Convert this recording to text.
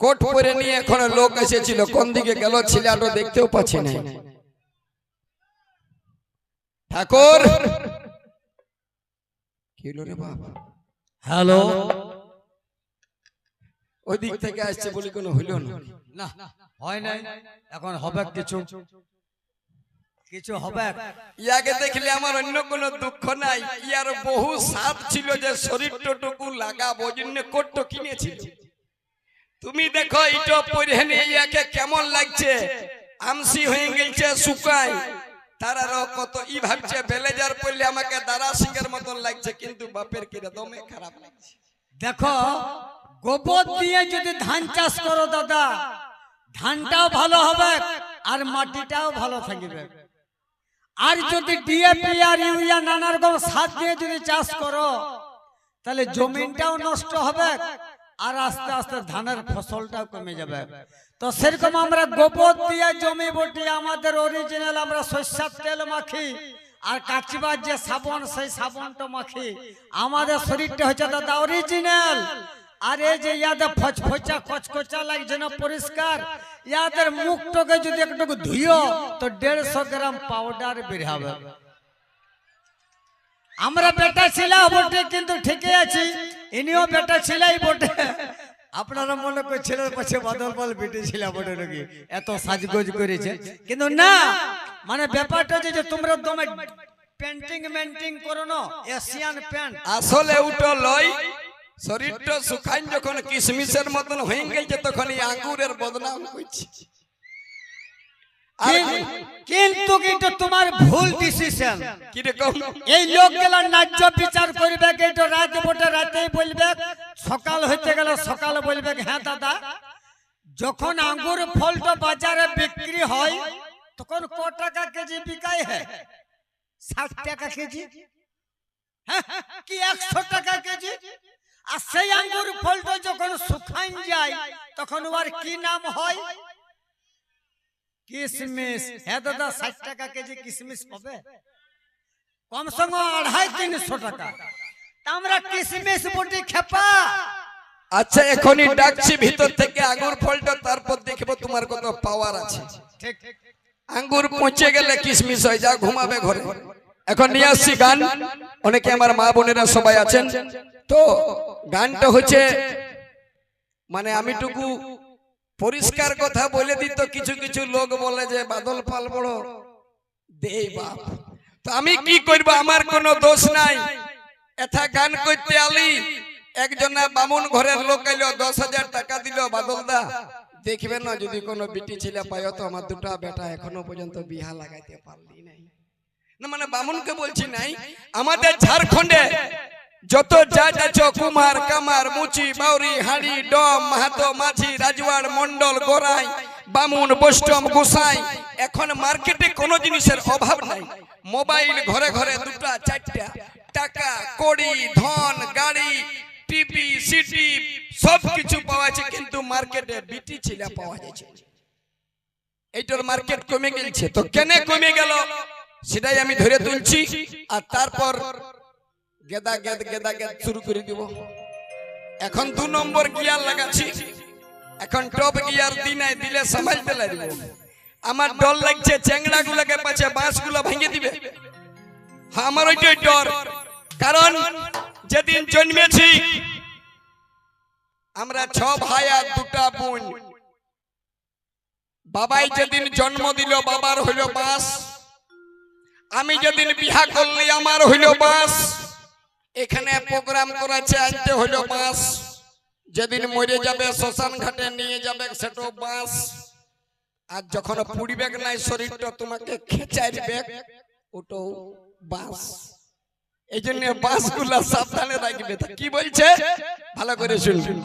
Coat পরে নিয়ে এখন লোক এসেছিল কোন দিকে গেল ছেলেটা দেখতেও পাচ্ছি না। ঠাকুর! কি হলো রে বাবা হ্যালো? ওই দিক থেকে আসছে বলি কোনো হইল না। না হয় নাই। এখন হবে কিছু। কিছু হবে? ইয়াকে দেখলে আমার অন্য কোনো দুঃখ নাই। ইয়ার বহু সাপ ছিল যে শরীরটুকু লাগাবো জন্য কোটটো কিনেছিল। তুমি দেখো এটা পরে নিয়ে ইয়াকে কেমন লাগছে? আমসি হয়ে গেছে শুকাই তার কত ই ভাবছে বেলেজার পড়লে আমাকে দারা সিংহের মতন লাগছে কিন্তু বাপের কিরে দমে খারাপ লাগছে। দেখো গোবর দিয়ে যদি ধান চাষ করো দাদা ধানটাও ভালো হবে আর মাটিটাও ভালো থাকবে। আর যদি ডিএপি আর ইউরিয়া নানা রকম সার দিয়ে যদি চাষ করো তাহলে জমিনটাও নষ্ট হবে আর আস্তে আস্তে ধানের ফসলটাও কমে যাবে। তো সেরকম আমরা গোবর দিয়ে জমি বটি আমাদের অরিজিনাল আমরা শস্যার তেল মাখি আর কাচিবার যে সাবন সেই সাবনটা মাখি। আমাদের শরীরটা হচ্ছে দাদা অরিজিনাল আর যে ইয়াদের ফচফচা, কচকচা লাগছে না পরিষ্কার। ইয়াদের মুখটাকে যদি একটু ধুইও, তো দেড়শো গ্রাম পাউডার বের হবে। আমরা বেটা ছিলা বটে, কিন্তু ঠিকই আছি। ইনিও বেটা ছিলাই বটে। আপনারা মনে করছিলেন পাশে বাদল পাল বেটে ছিলা বটে নাকি? এত সাজগোজ করেছে। কিন্তু না মানে ব্যাপারটা যে তোমরা দমে পেন্টিং মেন্টিং করো না এশিয়ান প্যান্ট আসলে উটো লই শরীরটা শুকাইন যখন কিশমিশের মতন হয়ে গেছে তখন এই আঙ্গুরের বদনাম আর কিন্তু কিন্তু তোমার ভুল ডিসিশন কীরকম? এই লোকগুলা ন্যায্য বিচার করবে কিন্তু রাত বটে রাতেই বলবে সকাল হইতে গেলে সকাল বলবে হ্যাঁ দাদা যখন আঙ্গুর ফলটা বাজারে বিক্রি হয় তখন ক টাকা কেজি বিকায় হ্যাঁ? ষাট টাকা কেজি? হ্যাঁ, কি একশো টাকা কেজি? আর সেই আঙ্গুর ফলটা যখন শুকাইন যায় তখন ওর কি নাম হয়? কিসমিস। হ্যাঁ দাদা ষাট টাকা কেজি কিসমিস পাবে? কম আড়াই তিনশো টাকা। তা আমরা কিসমিস বটি খেপা। আচ্ছা এখনই ডাকছি ভিতর থেকে আঙ্গুর ফলটা তারপর দেখব তোমার কত পাওয়ার আছে। ঠিক। আঙ্গুর পচে গেলে কিশমিশ হয়ে যা ঘুমাবে ঘরে। এখন নিয়ে আসছি গান। অনেকে আমার মা বোনেরা সবাই আছেন। তো গানটা হচ্ছে মানে আমি টুকু পরিষ্কার কথা বলে দিত কিছু কিছু লোক বলে যে, বাদল পাল বড় দেই বাপ। তো আমি কি করব, আমার কোনো দোষ নাই। এথা গান করতে আলি, একজনা বামুন ঘরের লোক এলো, দশ হাজার টাকা দিল, বাদল দা দেখবেন না যদি কোনো বিটি ছেলে পায় তো আমার দুটা বেটা এখনও পর্যন্ত বিহা লাগাইতে পারলি নাই। না মানে বামুনকে বলছি, নাই, আমাদের ঝাড়খণ্ডে যত যা আছে কুমার কামার, মুচি, বাউরি, হাড়ি, ডম মাহাতো মাঝি রাজওয়াড় মন্ডল গোরাই বামুন, বৈষ্ণব, গোসাই, এখন মার্কেটে কোনো জিনিসের অভাব নাই। মোবাইল ঘরে ঘরে দুটা, চারটা। টাকা, কড়ি, ধন, গাড়ি, টিভি সিটি সব কিছু পাওয়া যায় কিন্তু মার্কেটে বিটি ছিলা পাওয়া যাচ্ছে। এইটার মার্কেট কমে গেছে তো কেনে কমে গেল? সেটাই আমি ধরে তুলছি। আর তারপর গেদা গেদ গেদা গেদ শুরু করে দিব। এখন দু নম্বর গিয়ার লাগাচ্ছি। এখন টপ গিয়ার দিনে দিলে সামালতে লাগবে আমার ডর লাগছে চ্যাংড়া গুলাকে পাছে বাঁশগুলো ভেঙে দিবে। হ্যাঁ, আমার ওইটাই ডর। কারণ যেদিন জন্মেছি আমরা ছ ভাই আর দুটা বোন। বাবাই যেদিন জন্ম দিল বাবার হইল বাস। আমি যেদিন বিহা করলি আমার হইল বাস। এখানে প্রোগ্রাম করেছে আনতে হলো বাস। যেদিন মরে যাবে, শ্মশান ঘাটে নিয়ে যাবে, সেটাও বাস। আর যখন পুড়িবে নাই শরীরটা তোমাকে খেচাই দিবে ওটাও বাস। এই জন্য বাসগুলা সাবধানে রাখবে। তা কি বলছে? ভালো করে শুনবেন